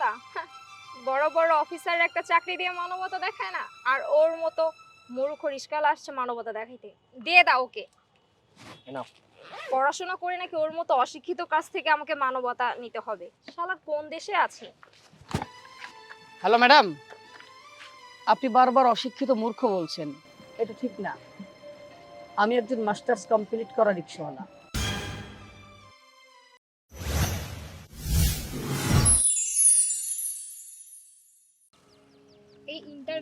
মানবতা? বড় বড় অফিসার একটা চাকরি দিয়ে মানবতা দেখায় না? আর ওর মতো মূর্খ রিস্কাল আসছে মানবতা দেখাইতে। দিয়ে দাও ওকে। পড়াশোনা করে নাকি ওর মতো অশিক্ষিত কাছ থেকে আমাকে মানবতা নিতে হবে? শালা কোন দেশে আছে? Hello madam. আপনি বারবার অশিক্ষিত মূর্খ বলছেন। এটা ঠিক না। আমি একজন মাস্টার্স কমপ্লিট করা রিক্সাওয়ালা।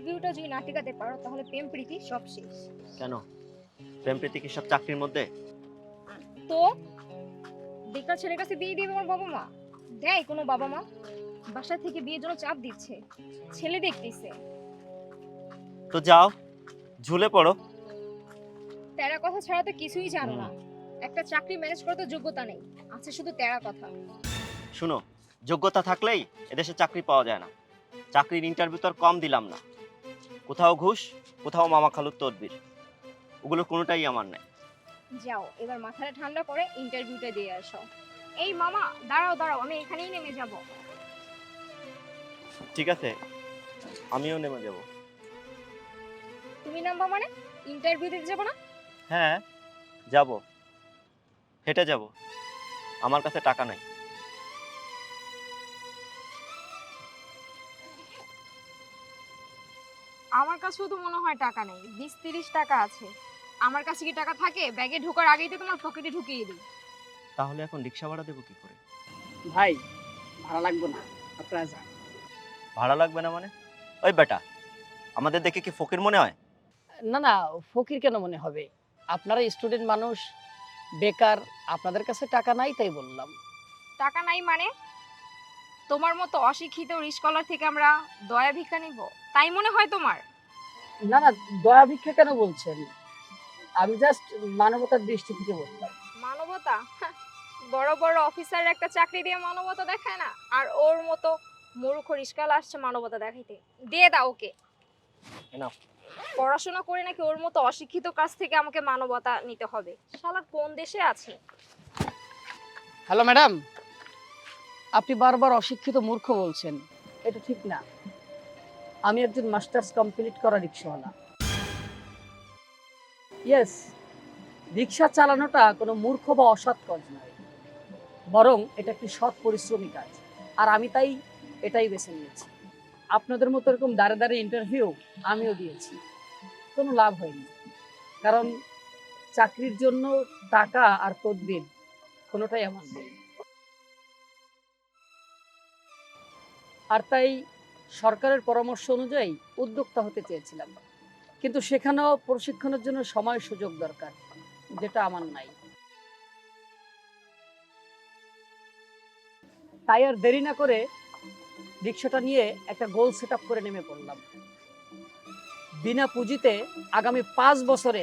ইন্টারভিউটা যদি না টিকাতে পারো তাহলে প্রেম প্রীতি সব শেষ। কেন? প্রেম প্রীতি কি সব চাকরির মধ্যে? তো বেকার ছেলের কাছে বিয়ে দিবে আমার বাবা মা? দেয় কোনো বাবা মা? বাসা থেকে বিয়ের জন্য চাপ দিচ্ছে। ছেলে দেখতেছে। তো যাও ঝুলে পড়ো। তেরা কথা ছাড়া তো কিছুই জানো না। একটা চাকরি ম্যানেজ করার তো যোগ্যতা নেই। আছে শুধু তেরা কথা। শুনো যোগ্যতা থাকলেই এদেশে চাকরি পাওয়া যায় না। চাকরির ইন্টারভিউ তো আর কম দিলাম না। কোথাও ঘুষ কোথাও মামা খালুর তদবির। ওগুলো কোনোটাই আমার নেই যাও এবার মাথাটা ঠান্ডা করে ইন্টারভিউটা দিয়ে আসো। এই মামা দাঁড়াও দাঁড়াও আমি এখানেই নেমে যাব। ঠিক আছে আমিও নেমে যাব। তুমি নামবা মানে? ইন্টারভিউ দিতে যাব না? হ্যাঁ যাব। হেঁটে যাব। আমার কাছে টাকা নাই। আমার কাছেও তো মনে হয় টাকা নেই। বিশ তিরিশ টাকা আছে। আমার কাছে কি টাকা থাকে? ব্যাগে ঢোকার আগেই তো তোমার পকেটে ঢুকিয়ে দিই। তাহলে এখন রিক্সা ভাড়া দেবো কি করে? ভাই ভাড়া লাগবে না। আপনারা যান। ভাড়া লাগবে না মানে? ওই বেটা আমাদের দেখে কি ফকির মনে হয়? না না ফকির কেন মনে হবে? আপনারা স্টুডেন্ট মানুষ বেকার আপনাদের কাছে টাকা নাই তাই বললাম। টাকা নাই মানে? তোমার মতো অশিক্ষিত রিস্কলার থেকে আমরা দয়া ভিক্ষা নিব? তাই মনে হয় তোমার? না না দয়া ভিক্ষা কেন বলছেন? আমি জাস্ট মানবতার দৃষ্টি থেকে বললাম মানবতা? হ্যাঁ, বড় বড় অফিসার একটা চাকরি দিয়ে মানবতা দেখায় না? আর ওর মতো মূর্খ রিস্কাল আসছে মানবতা দেখাইতে। দিয়ে দাও ওকে। পড়াশোনা করে নাকি ওর মতো অশিক্ষিত কাছ থেকে আমাকে মানবতা নিতে হবে? শালা কোন দেশে আছে? হ্যালো ম্যাডাম আপনি বারবার অশিক্ষিত মূর্খ বলছেন। এটা ঠিক না। আমি একজন মাস্টার্স কমপ্লিট করা রিক্সাওয়ালা। ইয়েস রিক্সা চালানোটা কোনো মূর্খ বা অসৎ কাজ নয়। বরং এটা একটি সৎ পরিশ্রমী কাজ। আর আমি তাই এটাই বেছে নিয়েছি। আপনাদের মতো এরকম দাঁড়ে দাঁড়িয়ে ইন্টারভিউ আমিও দিয়েছি। কোনো লাভ হয়নি। কারণ চাকরির জন্য টাকা আর তদবির কোনোটাই আমার নেই। আর তাই সরকারের পরামর্শ অনুযায়ী উদ্যোক্তা হতে চেয়েছিলাম। কিন্তু সেখানেও প্রশিক্ষণের জন্য সময় সুযোগ দরকার, যেটা আমার নাই। তাই আর দেরি না করে রিক্সাটা নিয়ে একটা গোল সেট করে নেমে পড়লাম। বিনা পুঁজিতে আগামী পাঁচ বছরে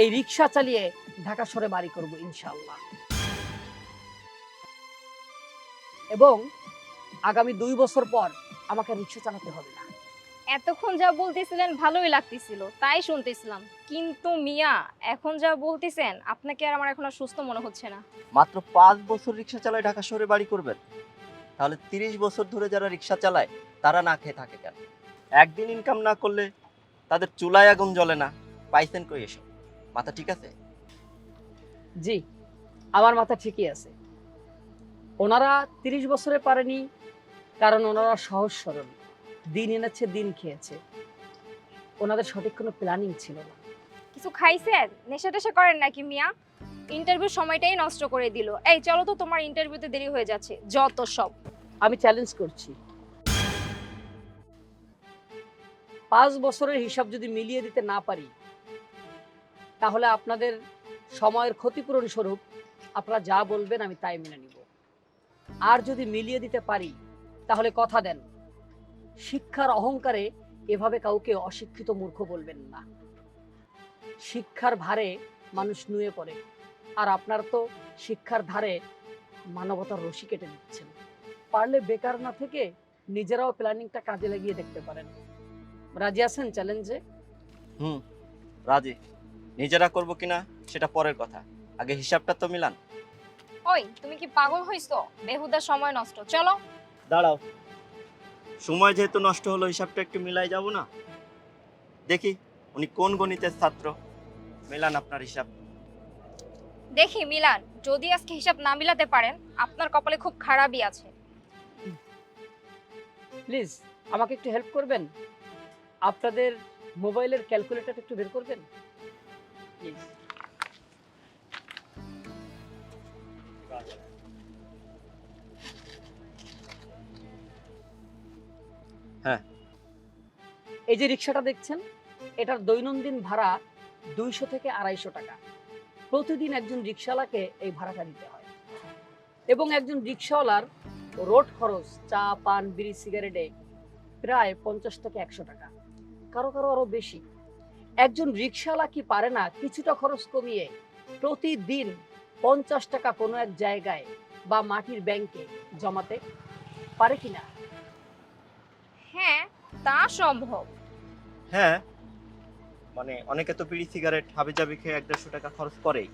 এই রিক্সা চালিয়ে ঢাকা শহরে বাড়ি করব ইনশাআল্লাহ। এবং আগামী দুই বছর পর আমাকে রিক্সা চালাতে হবে না। এতক্ষণ যা বলতেছিলেন ভালোই লাগতেছিল তাই শুনতেছিলাম। কিন্তু মিয়া এখন যা বলতেছেন আপনাকে আর আমার এখন আর সুস্থ মনে হচ্ছে না। মাত্র পাঁচ বছর রিক্সা চালায় ঢাকা শহরে বাড়ি করবেন। তাহলে তিরিশ বছর ধরে যারা রিক্সা চালায় তারা না খেয়ে থাকে কেন? একদিন ইনকাম না করলে তাদের চুলায় আগুন জ্বলে না। পাইছেন কই এসব? মাথা ঠিক আছে? জি আমার মাথা ঠিকই আছে। ওনারা তিরিশ বছরে পারেনি কারণ ওনারা সহজ সরল। দিন এনেছে দিন খেয়েছে। ওনাদের সঠিক কোনো প্ল্যানিং ছিল না। কিছু খাইছেন? নেশা টেশা করেন নাকি মিয়া? ইন্টারভিউ সময়টাই নষ্ট করে দিল। এই চলো তো তোমার ইন্টারভিউতে দেরি হয়ে যাচ্ছে। যত সব। আমি চ্যালেঞ্জ করছি। পাঁচ বছরের হিসাব যদি মিলিয়ে দিতে না পারি তাহলে আপনাদের সময়ের ক্ষতিপূরণ স্বরূপ আপনারা যা বলবেন আমি তাই মেনে নিব। আর যদি মিলিয়ে দিতে পারি তাহলে কথা দেন। শিক্ষার অহংকারে এভাবে কাউকে অশিক্ষিত মূর্খ বলবেন না। শিক্ষার ভারে মানুষ নুয়ে পড়ে আর আপনার তো শিক্ষার ধারে মানবতার রশি কেটে দিচ্ছেন। পারলে বেকার না থেকে নিজেরাও প্ল্যানিংটা কাজে লাগিয়ে দেখতে পারেন। রাজি আছেন চ্যালেঞ্জে? হুম রাজি। নিজেরা করব কিনা সেটা পরের কথা। আগে হিসাবটা তো মিলান। ওই তুমি কি পাগল হইছো? বেহুদা সময় নষ্ট। চলো। দাঁড়াও। সময় যেহেতু নষ্ট হলো হিসাবটা একটু মিলাই যাব না? দেখি উনি কোন গণিতের ছাত্র? মেলান আপনার হিসাব। দেখি মিলান যদি আজকে হিসাব না মিলাতে পারেন আপনার কপালে খুব খারাপই আছে। প্লিজ আমাকে একটু হেল্প করবেন? আপনাদের মোবাইলের ক্যালকুলেটর একটু বের করবেন? প্লিজ। হ্যাঁ। এই যে রিক্সাটা দেখছেন, এটার দৈনন্দিন ভাড়া দুইশো থেকে আড়াইশো টাকা। প্রতিদিন একজন রিক্সাওয়ালাকে এই ভাড়াটা দিতে হয়। এবং একজন রিক্সাওয়ালার রোড খরচ, চা, পান, বিড়ি, সিগারেটে প্রায় পঞ্চাশ থেকে একশো টাকা। কারও কারও আরও বেশি। একজন রিক্সাওয়ালা কি পারে না কিছুটা খরচ কমিয়ে প্রতিদিন পঞ্চাশ টাকা কোনো এক জায়গায় বা মাটির ব্যাংকে জমাতে পারে কিনা? হ্যাঁ তা সম্ভব। হ্যাঁ মানে অনেকে তো বিড়ি সিগারেট হাবি জাবি খেয়ে এক দেড়শো টাকা খরচ করেই।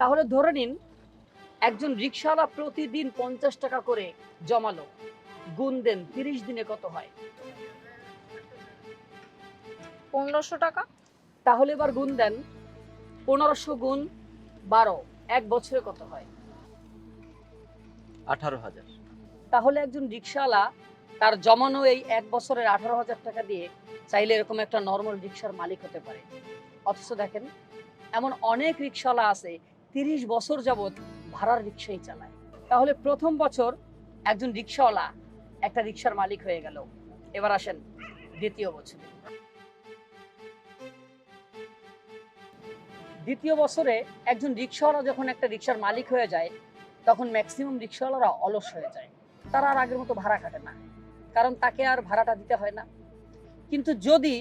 তাহলে ধরে নিন একজন রিক্সাওয়ালা প্রতিদিন পঞ্চাশ টাকা করে জমালো। গুণ দেন তিরিশ দিনে কত হয়? পনেরোশো টাকা। তাহলে এবার গুণ দেন পনেরোশো গুণ বারো এক বছরে কত হয়? আঠারো হাজার। তাহলে একজন রিক্সাওয়ালা তার জমানো এই এক বছরের আঠারো হাজার টাকা দিয়ে চাইলে এরকম একটা নর্মাল রিক্সার মালিক হতে পারে। অথচ দেখেন, এমন অনেক রিক্সাওয়ালা আছে, তিরিশ বছর যাবৎ ভাড়ার রিক্সাই চালায়। তাহলে প্রথম বছর একজন রিক্সাওয়ালা একটা রিক্সার মালিক হয়ে গেল। এবার আসেন দ্বিতীয় বছরে। দ্বিতীয় বছরে একজন রিক্সাওয়ালা যখন একটা রিক্সার মালিক হয়ে যায়, তখন ম্যাক্সিমাম রিক্সাওয়ালারা অলস হয়ে যায়। তারা আর আগের মতো ভাড়া কাটে না। কারণ তাকে আর ভাড়াটা দিতে হয় না। কিন্তু যদি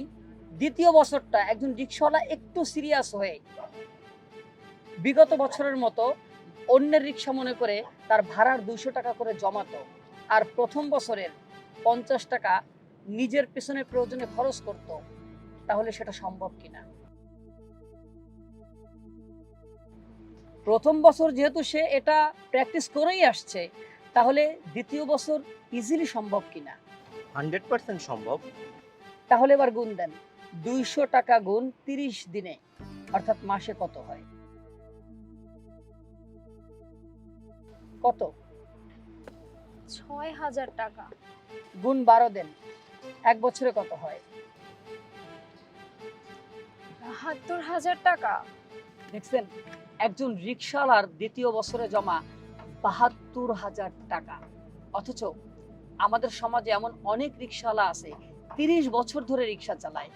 দ্বিতীয় বছরটা একজন রিক্সাওয়ালা একটু সিরিয়াস হয়ে বিগত বছরের মতো অন্যের রিক্সা মনে করে তার ভাড়ার দুইশো টাকা করে জমাতো আর প্রথম বছরের পঞ্চাশ টাকা নিজের পেছনে প্রয়োজনে খরচ করত, তাহলে সেটা সম্ভব কিনা? প্রথম বছর যেহেতু সে এটা প্র্যাকটিস করেই আসছে তাহলে দ্বিতীয় বছর ইজিলি সম্ভব কিনা? হান্ড্রেড পার্সেন্ট সম্ভব। তাহলে এবার গুণ দেন। দুইশো টাকা গুণ তিরিশ দিনে অর্থাৎ মাসে কত হয়? কত? ছয় হাজার টাকা। গুণ বারো দেন। এক বছরে কত হয়? বাহাত্তর হাজার টাকা। দেখছেন একজন রিক্সাওয়ালার দ্বিতীয় বছরে জমা বাহাত্তর হাজার টাকা। অথচ আমাদের সমাজে এমন অনেক রিক্সাওয়ালা আছে, তিরিশ বছর ধরে রিক্সা চালায়।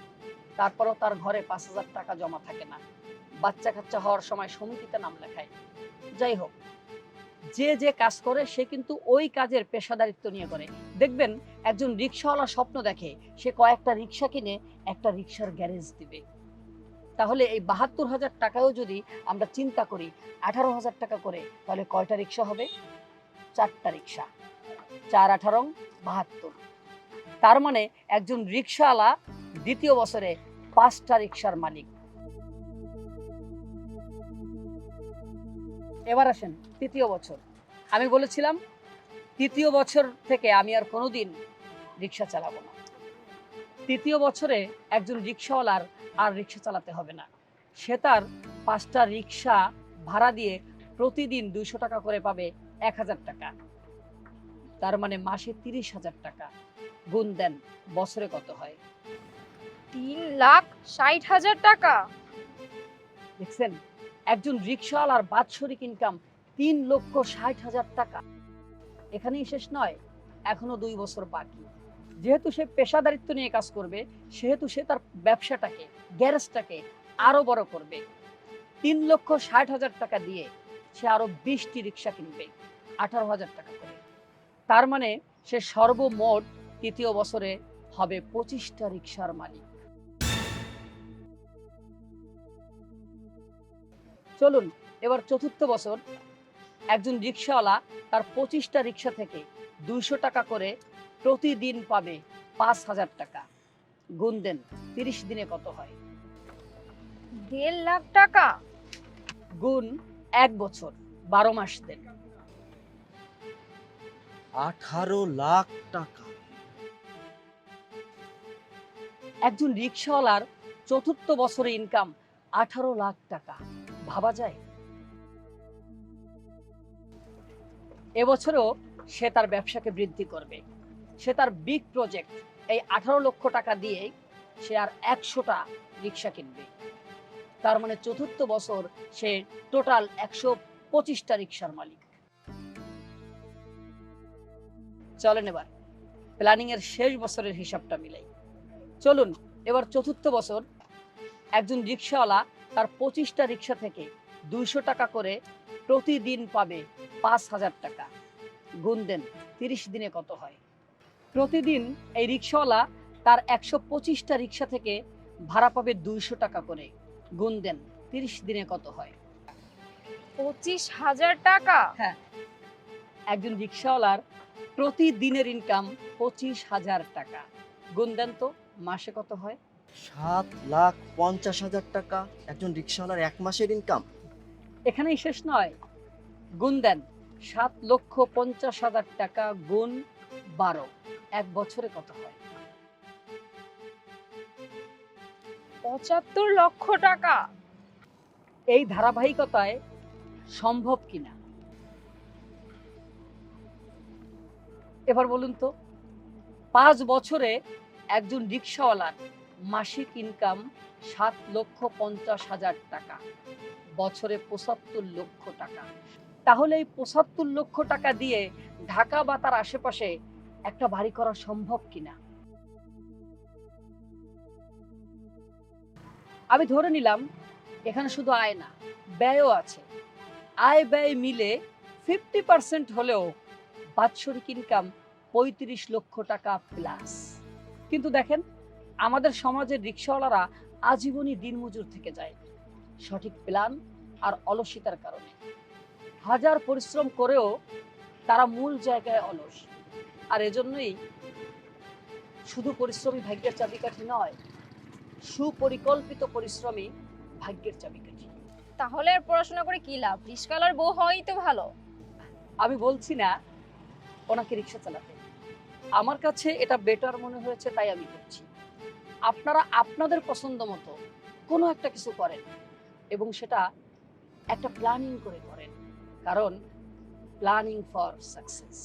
তারপরেও তার ঘরে পাঁচ হাজার টাকা জমা থাকে না। বাচ্চা কাচ্চা হওয়ার সময় সমিতিতে নাম লেখায়। যাই হোক, যে যে কাজ করে, সে কিন্তু ওই কাজের পেশাদারিত্ব নিয়ে করে। দেখবেন, একজন রিক্সাওয়ালা স্বপ্ন দেখে, সে কয়েকটা রিক্সা কিনে একটা রিক্সার গ্যারেজ দিবে। তাহলে এই বাহাত্তর হাজার টাকাও যদি আমরা চিন্তা করি, আঠারো হাজার টাকা করে, তাহলে কয়টা রিক্সা হবে? চারটা রিক্সা। চার আঠারো, বাহাত্তর। তার মানে একজন রিক্সাওয়ালা দ্বিতীয় বছরে পাঁচটা রিক্সার মালিক। এবার আসেন তৃতীয় বছর। আমি বলেছিলাম, তৃতীয় বছর থেকে আমি আর কোনোদিন রিক্সা চালাবো না। তৃতীয় বছরে একজন রিক্সাওয়ালার আর রিক্সা চালাতে হবে না। সে তার পাঁচটা রিক্সা ভাড়া দিয়ে প্রতিদিন দুইশো টাকা করে পাবে এক হাজার টাকা। তার মানে মাসে তিরিশ হাজার টাকা। গুণ দেন বছরে কত হয়? তিন লাখ ষাট হাজার টাকা। দেখছেন? একজন রিক্সাওয়ালার বাৎসরিক ইনকাম তিন লক্ষ ষাট হাজার টাকা। এখানেই শেষ নয় এখনও দুই বছর বাকি। যেহেতু সে পেশাদারিত্ব নিয়ে কাজ করবে, সেহেতু সে তার ব্যবসাটাকে, গ্যারেজটাকে আরও বড় করবে। তিন লক্ষ ষাট হাজার টাকা দিয়ে সে আরও বিশটি রিক্সা কিনবে, আঠারো হাজার টাকা করে। তার মানে সে সর্বমোট তৃতীয় বছরে হবে পঁচিশটা রিক্সার মালিক। চলুন, এবার চতুর্থ বছর। একজন রিক্সাওয়ালা তার পঁচিশটা রিক্সা থেকে দুইশো টাকা করে প্রতিদিন পাবে পাঁচ হাজার টাকা। গুণ দেন তিরিশ দিনে কত হয়? দেড় লাখ টাকা? গুণ এক বছর বারো মাস দেন। আঠারো লাখ টাকা। একজন রিক্সাওয়ালার চতুর্থ বছরে ইনকাম আঠারো লাখ টাকা। ভাবা যায়? এবছরও সে তার ব্যবসাকে বৃদ্ধি করবে। সে তার বিগ প্রজেক্ট এই আঠারো লক্ষ টাকা দিয়ে সে আর একশোটা রিক্সা কিনবে। তার মানে চতুর্থ বছর সে টোটাল একশো পঁচিশটা রিক্সার মালিক। চলেন এবার প্ল্যানিং এর শেষ বছরের হিসাবটা মিলাই। চলুন, এবার চতুর্থ বছর, একজন রিক্সাওয়ালা তার পঁচিশটা রিক্সা থেকে দুইশো টাকা করে প্রতিদিন পাবে পাঁচ হাজার টাকা। গুণ দেন, তিরিশ দিনে কত হয়? প্রতিদিন এই রিক্সাওয়ালা তার একশো পঁচিশটা রিক্সা থেকে ভাড়া পাবে দুইশো টাকা করে। গুণ দেন তিরিশ দিনে কত হয়? পঁচিশ হাজার টাকা? হ্যাঁ। একজন রিক্সাওয়ালার প্রতিদিনের ইনকাম পঁচিশ হাজার টাকা। গুণ দেন তো মাসে কত হয়? সাত লাখ পঞ্চাশ হাজার টাকা একজন রিক্সাওয়ালার এক মাসের ইনকাম এখানেই শেষ নয়। গুণ দেন সাত লক্ষ পঞ্চাশ হাজার টাকা গুণ বারো। এক বছরে কত হয়? পঁচাত্তর লক্ষ টাকা। এই ধারাবাহিকতায় সম্ভব কিনা? এবার বলুন তো, পাঁচ বছরে একজন রিক্সাওয়ালার মাসিক ইনকাম সাত লক্ষ পঞ্চাশ হাজার টাকা, বছরে পঁচাত্তর লক্ষ টাকা। তাহলে এই পঁচাত্তর লক্ষ টাকা দিয়ে ঢাকা বা তার আশেপাশে একটা বাড়ি করা সম্ভব কিনা? আমি ধরে নিলাম, এখানে শুধু আয় না, ব্যয়ও আছে। আয় ব্যয় মিলে ফিফটি পার্সেন্ট হলেও বাৎসরিক ইনকাম পঁয়ত্রিশ লক্ষ টাকা প্লাস কিন্তু দেখেন, আমাদের সমাজের রিক্সাওয়ালারা আজীবনই দিনমজুর থেকে যায়। সঠিক প্ল্যান আর অলসিতার কারণে। হাজার পরিশ্রম করেও তারা মূল জায়গায় অলস। আর এজন্যই শুধু পরিশ্রমী ভাগ্যের চাবিকাঠি নয় সুপরিকল্পিত পরিশ্রমী ভাগ্যের চাবিকাঠি। তাহলে আর পড়াশোনা করে কি লাভ? রিস্কালার বউ হওয়াই তো ভালো। আমি বলছি না ওনাকে রিক্সা চালাতে। আমার কাছে এটা বেটার মনে হয়েছে তাই আমি করছি। আপনারা আপনাদের পছন্দ মতো কোনো একটা কিছু করেন এবং সেটা একটা প্ল্যানিং করে করেন। কারণ প্ল্যানিং ফর সাকসেস